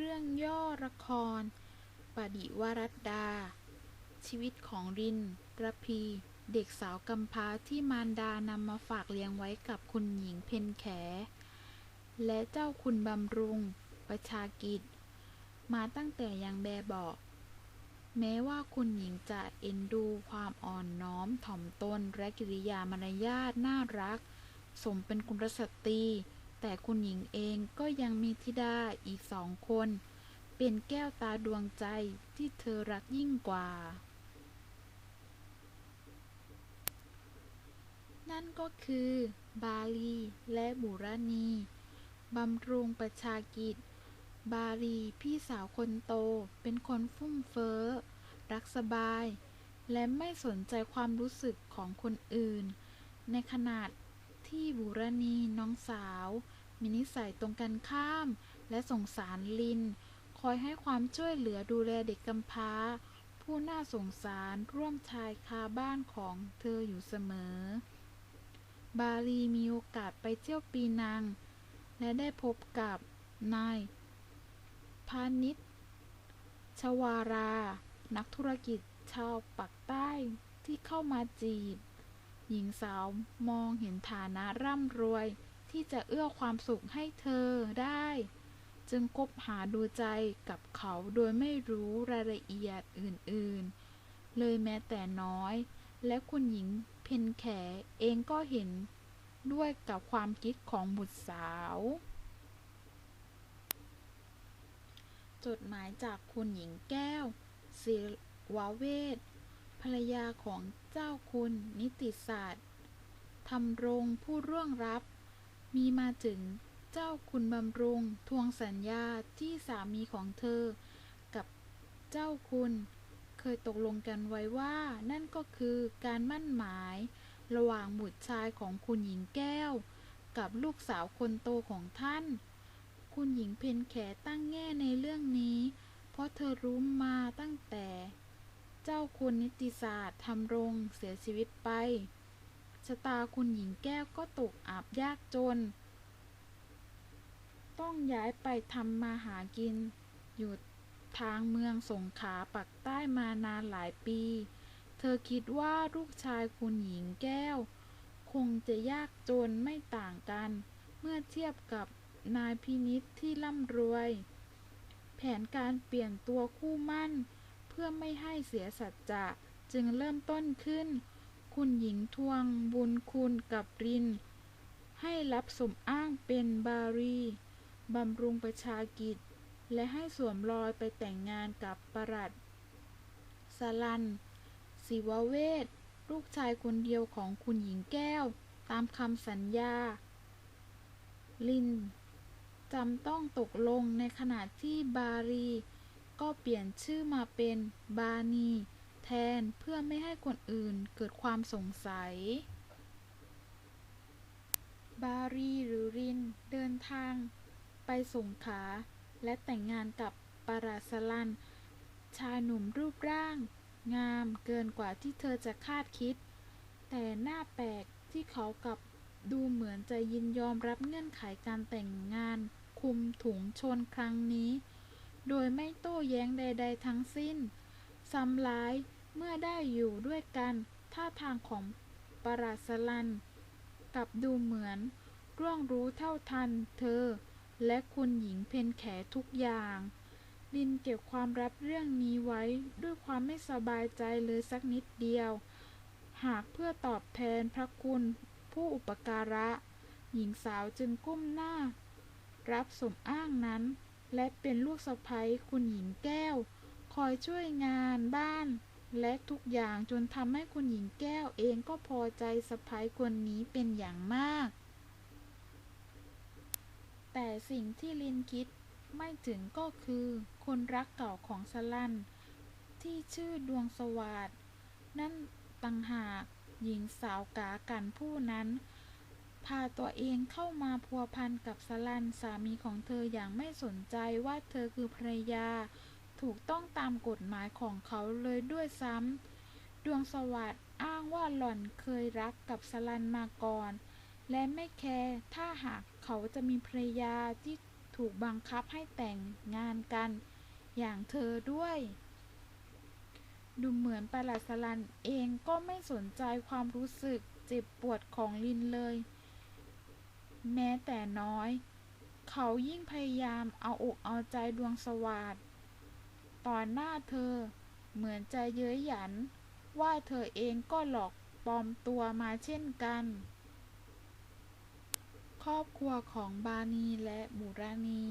เรื่องย่อละคร ปดิวรัตดา ชีวิตของรินระพี เด็กสาวกำพร้าที่มารดานำมาฝากเลี้ยงไว้กับคุณหญิงเพนแข และเจ้าคุณบำรุง ประชากิจ มาตั้งแต่ยังแบบเบาะแม้ว่าคุณหญิงจะเอ็นดูความอ่อนน้อมถ่อมตนและกิริยามารยาทน่ารัก สมเป็นกุลสตรี แต่คุณหญิงเองก็ยังมีธิดาอีกสองคน เป็นแก้วตาดวงใจที่เธอรักยิ่งกว่า นั่นก็คือบาลีและบุรณีบำรุงประชากิจ บาลีพี่สาวคนโตเป็นคนฟุ่มเฟ้อ รักสบาย และไม่สนใจความรู้สึกของคนอื่น ในขณะที่บุรณีน้องสาว มีนิสัยตรงกันข้าม และสงสารลิน คอยให้ความช่วยเหลือดูแลเด็กกำพร้า ผู้น่าสงสารร่วมชายคาบ้านของเธออยู่เสมอ บาลีมีโอกาสไปเที่ยวปีนัง และได้พบกับนายพาณิชชวารา นักธุรกิจชาวปักใต้ที่เข้ามาจีบ หญิงสาวมองเห็นฐานะร่ำรวย ที่จะเอื้อความสุขให้เธอได้ จึงคบหาดูใจกับเขาโดยไม่รู้รายละเอียดอื่นๆ เลยแม้แต่น้อย และคุณหญิงเพนแขเองก็เห็นด้วยกับความคิดของบุตรสาว จดหมายจากคุณหญิงแก้วศิวเวศภรรยาของเจ้าคุณนิติศาสตร์ทำรงผู้ร่วงรับ มีมาถึงเจ้าคุณบำรุงทวงสัญญาที่สามีของเธอ กับเจ้าคุณเคยตกลงกันไว้ว่านั่นก็คือการมั่นหมาย ระหว่างบุตรชายของคุณหญิงแก้ว กับลูกสาวคนโตของท่าน คุณหญิงเพนแขตั้งแง่ในเรื่องนี้ เพราะเธอรู้มาตั้งแต่ เจ้าคุณนิติศาสตร์ทำรงเสียชีวิตไป ชะตาคุณหญิงแก้วก็ตกอับยากจน ต้องย้ายไปทำมาหากิน อยู่ทางเมืองสงขลาปักใต้มานานหลายปี เธอคิดว่าลูกชายคุณหญิงแก้ว คงจะยากจนไม่ต่างกัน เมื่อเทียบกับนายพินิษที่ร่ำรวย แผนการเปลี่ยนตัวคู่มั่น เพื่อไม่ให้เสียสัจจะจึงเริ่มต้นขึ้น คุณหญิงทวงบุญคุณกับริน ให้รับสมอ้างเป็นบารีบำรุงประชากิจ และให้สวมรอยไปแต่งงานกับประหลัดสลัน ศิวเวศลูกชายคนเดียวของคุณหญิงแก้ว ตามคำสัญญา ลินจำต้องตกลงในขณะที่บารี ก็เปลี่ยนชื่อมาเป็นบานี แทนเพื่อไม่ให้คนอื่นเกิดความสงสัย บารีหรือรินเดินทางไปสงขา และแต่งงานกับปาราสลัน ชายหนุ่มรูปร่าง งามเกินกว่าที่เธอจะคาดคิด แต่หน้าแปลกที่เขากับดูเหมือนจะยินยอมรับเงื่อนไขการแต่งงานคุมถุงชนครั้งนี้ โดยไม่โต้แย้งใด ๆ ทั้งสิ้นซ้ำร้าย เมื่อได้อยู่ด้วยกัน ท่าทางของปราสลันกลับดูเหมือน ร่วงรู้เท่าทันเธอ และคุณหญิงเพนแขทุกอย่าง ลินเก็บความลับเรื่องนี้ไว้ด้วยความไม่สบายใจเลยสักนิดเดียว หากเพื่อตอบแทนพระคุณผู้อุปการะ หญิงสาวจึงก้มหน้า รับสมอ้างนั้น และเป็นลูกสะใภ้คุณหญิงแก้ว คอยช่วยงานบ้าน และทุกอย่างจนทำให้คุณหญิงแก้วเองก็พอใจสะใภ้คนนี้เป็นอย่างมาก แต่สิ่งที่ลินคิดไม่ถึงก็คือ คนรักเก่าของสลัน ที่ชื่อดวงสวัสดนั่นต่างหากหญิงสาวกากันผู้นั้น พาตัวเองเข้ามาพัวพันกับสลันสามีของเธออย่างไม่สนใจว่าเธอคือภรรยา ถูกต้องตามกฎหมายของเขาเลยด้วยซ้ำ ดวงสวัสด์อ้างว่าหล่อนเคยรักกับสลันมาก่อน และไม่แคร์ถ้าหากเขาจะมีภรรยาที่ถูกบังคับให้แต่งงานกัน อย่างเธอด้วย ดูเหมือนประหลัดสลันเองก็ไม่สนใจความรู้สึกเจ็บปวดของลินเลย แม้แต่น้อย เขายิ่งพยายามเอาอกเอาใจดวงสวัสด ต่อหน้าเธอ เหมือนจะเย้ยหยัน ว่าเธอเองก็หลอกปลอมตัวมาเช่นกัน ครอบครัวของบานีและบุรานี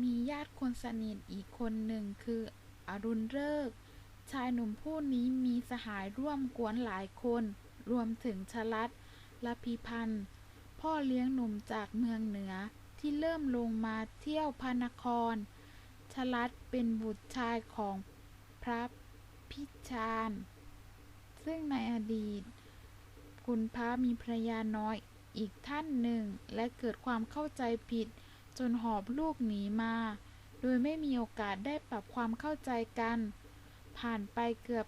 มีญาติคนสนิทอีกคนหนึ่งคืออรุณเลิก ชายหนุ่มผู้นี้มีสหายร่วมกวนหลายคน รวมถึงชลัดและพิพันธ์ พ่อเลี้ยงหนุ่มจากเมืองเหนือที่เริ่มลงมาเที่ยวพระนคร ชลัดเป็นบุตรชายของพระพิชาน ซึ่งในอดีต คุณพระมีภรรยาน้อยอีกท่านหนึ่ง และเกิดความเข้าใจผิด จนหอบลูกหนีมา โดยไม่มีโอกาสได้ปรับความเข้าใจกัน ผ่านไปเกือบ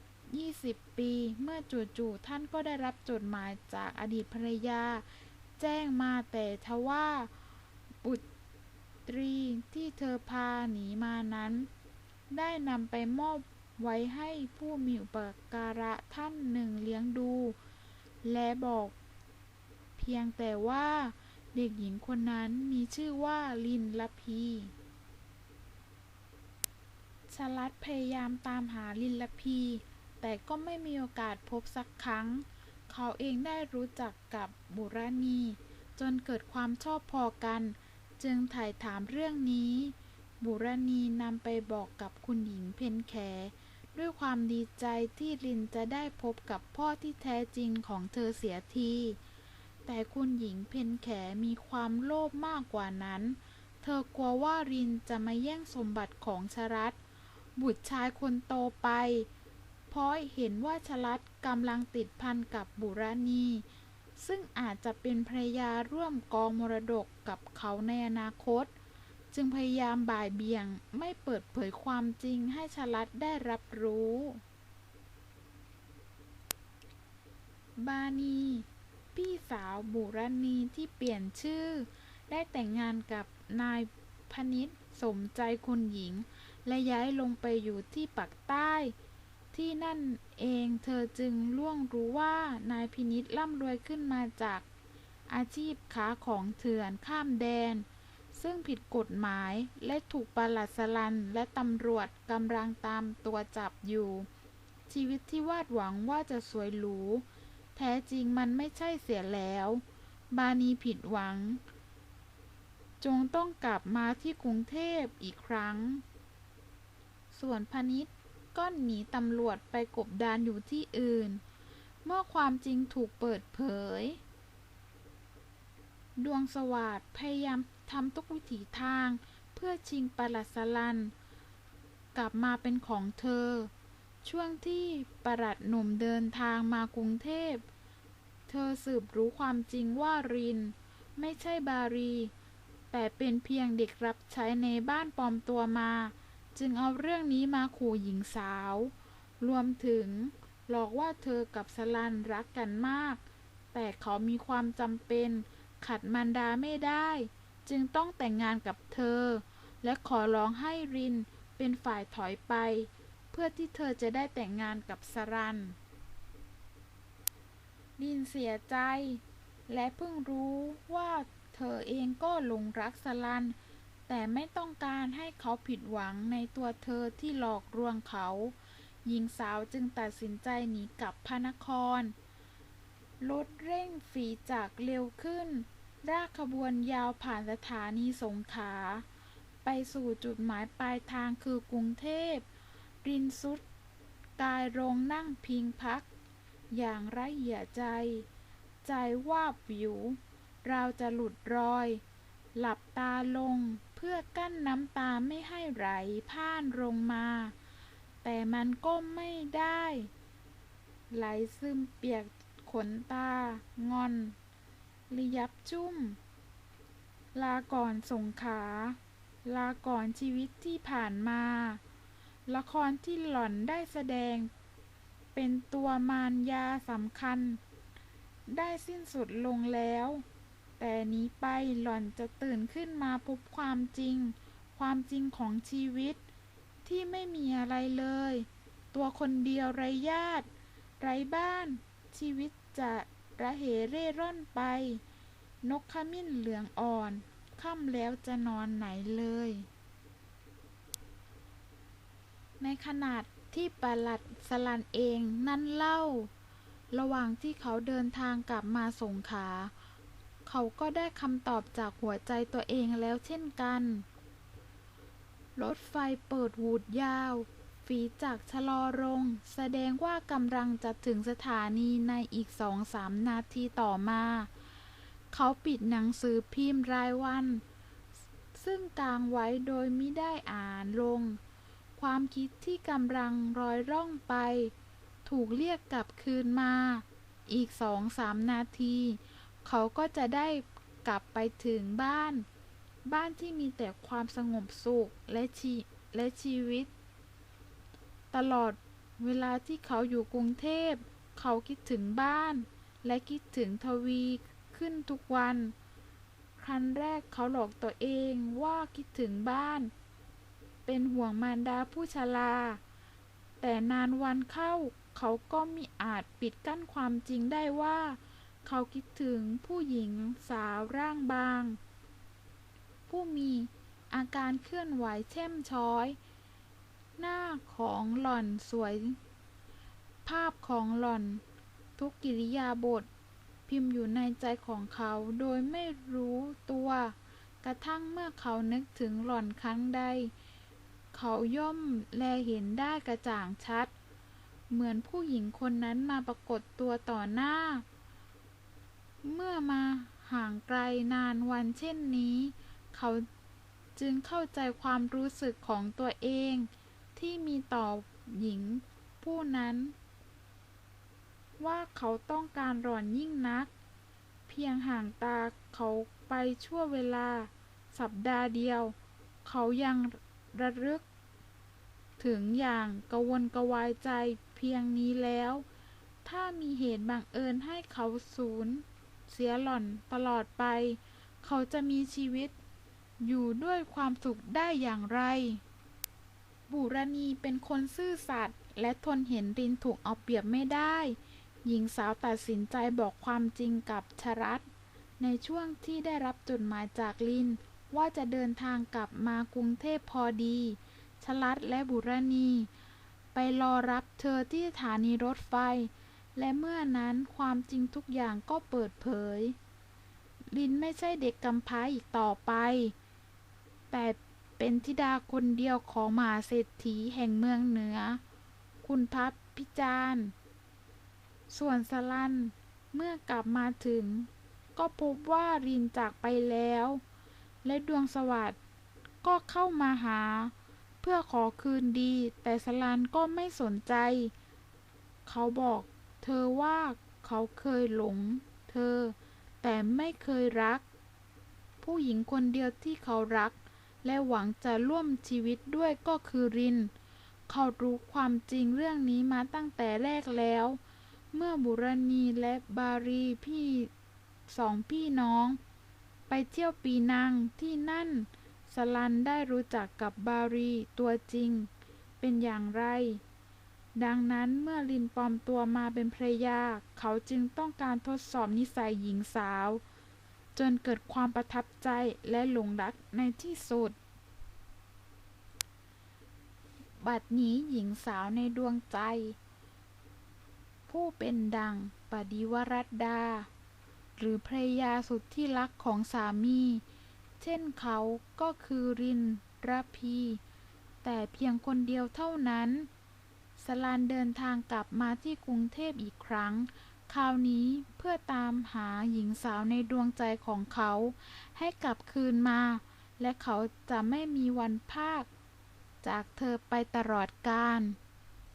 20 ปี เมื่อจู่ๆท่านก็ได้รับจดหมายจากอดีตภรรยา แจ้งมาแต่ทว่า ตรีที่เธอพาหนีมานั้น ได้นำไปมอบไว้ให้ผู้มีอุปการะท่านหนึ่งเลี้ยงดู และบอกเพียงแต่ว่าเด็กหญิงคนนั้นมีชื่อว่าลินลพีชลัดพยายามตามหาลินลพี แต่ก็ไม่มีโอกาสพบสักครั้ง เขาเองได้รู้จักกับบุราณี จนเกิดความชอบพอกัน จึงถ่ายถามเรื่องนี้ บุรณีนำไปบอกกับคุณหญิงเพนแข ด้วยความดีใจที่ลินจะได้พบกับพ่อที่แท้จริงของเธอเสียที แต่คุณหญิงเพนแขมีความโลภมากกว่านั้น เธอกลัวว่ารินจะมาแย่งสมบัติของชรัตบุตรชายคนโตไป เพราะเห็นว่าชลัดกำลังติดพันกับบุรณี ซึ่งอาจจะเป็นภรรยาร่วมกองมรดกกับเขาในอนาคต จึงพยายามบ่ายเบี่ยงไม่เปิดเผยความจริงให้ชลัดได้รับรู้ บานี พี่สาวบุรณีที่เปลี่ยนชื่อ ได้แต่งงานกับนายพนิษสมใจคุณหญิง และย้ายลงไปอยู่ที่ปักใต้ ที่นั่นเองเธอจึงล่วงรู้ว่านายพินิษร่ำรวยขึ้นมาจากอาชีพค้าของเถื่อนข้ามแดน ซึ่งผิดกฎหมายและถูกปลัดสลันและตำรวจกำลังตามตัวจับอยู่ ชีวิตที่วาดหวังว่าจะสวยหรู แท้จริงมันไม่ใช่เสียแล้ว บานีผิดหวัง จงต้องกลับมาที่กรุงเทพอีกครั้ง ส่วนพนิษ ก็หนีตำรวจไปกบดานอยู่ที่อื่น เมื่อความจริงถูกเปิดเผย ดวงสวัสดพยายามทำทุกวิถีทาง เพื่อชิงปลัดสลัน กลับมาเป็นของเธอ ช่วงที่ปลัดหนุ่มเดินทางมากรุงเทพ เธอสืบรู้ความจริงว่าริน ไม่ใช่บารี แต่เป็นเพียงเด็กรับใช้ในบ้านปลอมตัวมา จึงเอาเรื่องนี้มาขู่หญิงสาว รวมถึงหลอกว่าเธอกับสลันรักกันมาก แต่เขามีความจำเป็น ขัดมันดาไม่ได้ จึงต้องแต่งงานกับเธอ และขอร้องให้รินเป็นฝ่ายถอยไป เพื่อที่เธอจะได้แต่งงานกับสรันรินเสียใจ และเพิ่งรู้ว่าเธอเองก็หลงรักสลัน แต่ไม่ต้องการให้เขาผิดหวังในตัวเธอที่หลอกลวงเขา หญิงสาวจึงตัดสินใจหนีกลับพระนคร รถเร่งฝีจากเร็วขึ้น รากขบวนยาวผ่านสถานีสงขา ไปสู่จุดหมายปลายทางคือกรุงเทพ รินสุดกายลงนั่งพิงพัก อย่างไร้เหี่ยใจ ใจวาบวิว เราจะหลุดรอย หลับตาลง เพื่อกั้นน้ำตาไม่ให้ไหลพ่านลงมา แต่มันก็ไม่ได้ ไหลซึมเปียกขนตา งอนระยับจุ้ม ลาก่อนสงขา ลาก่อนชีวิตที่ผ่านมา ละครที่หล่อนได้แสดง เป็นตัวมารยาสำคัญ ได้สิ้นสุดลงแล้ว แต่นี้ไปหล่อนจะตื่นขึ้นมาพบความจริง ความจริงของชีวิต ที่ไม่มีอะไรเลย ตัวคนเดียวไร้ญาติ ไร้บ้าน ชีวิตจะระเหเร่ร่อนไป นกขมิ้นเหลืองอ่อน ค่ำแล้วจะนอนไหนเลย ในขนาดที่ประหลัดสลันเองนั่นเล่า ระหว่างที่เขาเดินทางกลับมาสงขา เขาก็ได้คำตอบจากหัวใจตัวเองแล้วเช่นกัน รถไฟเปิดวูดยาว ฝีจักชะลอลง แสดงว่ากำลังจะถึงสถานีในอีกสองสามนาทีต่อมา เขาปิดหนังสือพิมพ์รายวัน ซึ่งกางไว้โดยไม่ได้อ่านลง ความคิดที่กำลังรอยร่องไป ถูกเรียกกลับคืนมา อีกสองสามนาที เขาก็จะได้กลับไปถึงบ้าน บ้านที่มีแต่ความสงบสุขและชีและชีวิต ตลอดเวลาที่เขาอยู่กรุงเทพ เขาคิดถึงบ้าน และคิดถึงทวีขึ้นทุกวัน ครั้นแรกเขาหลอกตัวเองว่าคิดถึงบ้าน เป็นห่วงมารดาผู้ชรา แต่นานวันเข้า เขาก็มิอาจปิดกั้นความจริงได้ว่า เขาคิดถึงผู้หญิงสาวร่างบาง ผู้มีอาการเคลื่อนไหวเช่มช้อย หน้าของหล่อนสวย ภาพของหล่อน ทุกกิริยาบท พิมพ์อยู่ในใจของเขาโดยไม่รู้ตัว กระทั่งเมื่อเขานึกถึงหล่อนครั้งใด เขาย่อมแลเห็นได้กระจ่างชัด เหมือนผู้หญิงคนนั้นมาปรากฏตัวต่อหน้า เมื่อมาห่างไกลนานวันเช่นนี้ เขาจึงเข้าใจความรู้สึกของตัวเอง ที่มีต่อหญิงผู้นั้น ว่าเขาต้องการหล่อนยิ่งนัก เพียงห่างตาเขาไปชั่วเวลา สัปดาห์เดียว เขายังระลึก ถึงอย่างกวนกวายใจเพียงนี้แล้ว ถ้ามีเหตุบังเอิญให้เขาสูญ เสียหล่อนตลอดไป เขาจะมีชีวิต อยู่ด้วยความสุขได้อย่างไร บุรณีเป็นคนซื่อสัตย์และทนเห็นรินถูกเอาเปรียบไม่ได้ หญิงสาวตัดสินใจบอกความจริงกับชรัตในช่วงที่ได้รับจดหมายจากลินว่าจะเดินทางกลับมากรุงเทพพอดี ชลัดและบุรณี ไปรอรับเธอที่สถานีรถไฟ และเมื่อนั้นความจริงทุกอย่างก็เปิดเผย ลินไม่ใช่เด็กกำพร้าอีกต่อไป แต่เป็นธิดาคนเดียวของมหาเศรษฐีแห่งเมืองเหนือ คุณพับพิจารณ์ส่วนสลันเมื่อกลับมาถึง ก็พบว่ารินจากไปแล้ว และดวงสวัสด์ก็เข้ามาหา เพื่อขอคืนดี แต่สลันก็ไม่สนใจ เขาบอก เธอว่าเขาเคยหลง เธอ แต่ไม่เคยรัก ผู้หญิงคนเดียวที่เขารัก และหวังจะร่วมชีวิตด้วยก็คือริน เขารู้ความจริงเรื่องนี้มาตั้งแต่แรกแล้ว เมื่อบุรณีและบารีพี่สองพี่น้อง ไปเที่ยวปีนังที่นั่น สลันได้รู้จักกับบารีตัวจริง เป็นอย่างไร ดังนั้นเมื่อลินปลอมตัวมาเป็นภรยา เขาจึงต้องการทดสอบนิสัยหญิงสาว จนเกิดความประทับใจและหลงรักในที่สุด บัดนี้หญิงสาวในดวงใจ ผู้เป็นดังปดิวรัตดา หรือภรรยาสุดที่รักของสามี เช่นเขาก็คือรินรพี แต่เพียงคนเดียวเท่านั้น สลันเดินทางกลับมาที่กรุงเทพอีกครั้ง คราวนี้เพื่อตามหาหญิงสาวในดวงใจของเขา ให้กลับคืนมา และเขาจะไม่มีวันพากจากเธอไปตลอดกาล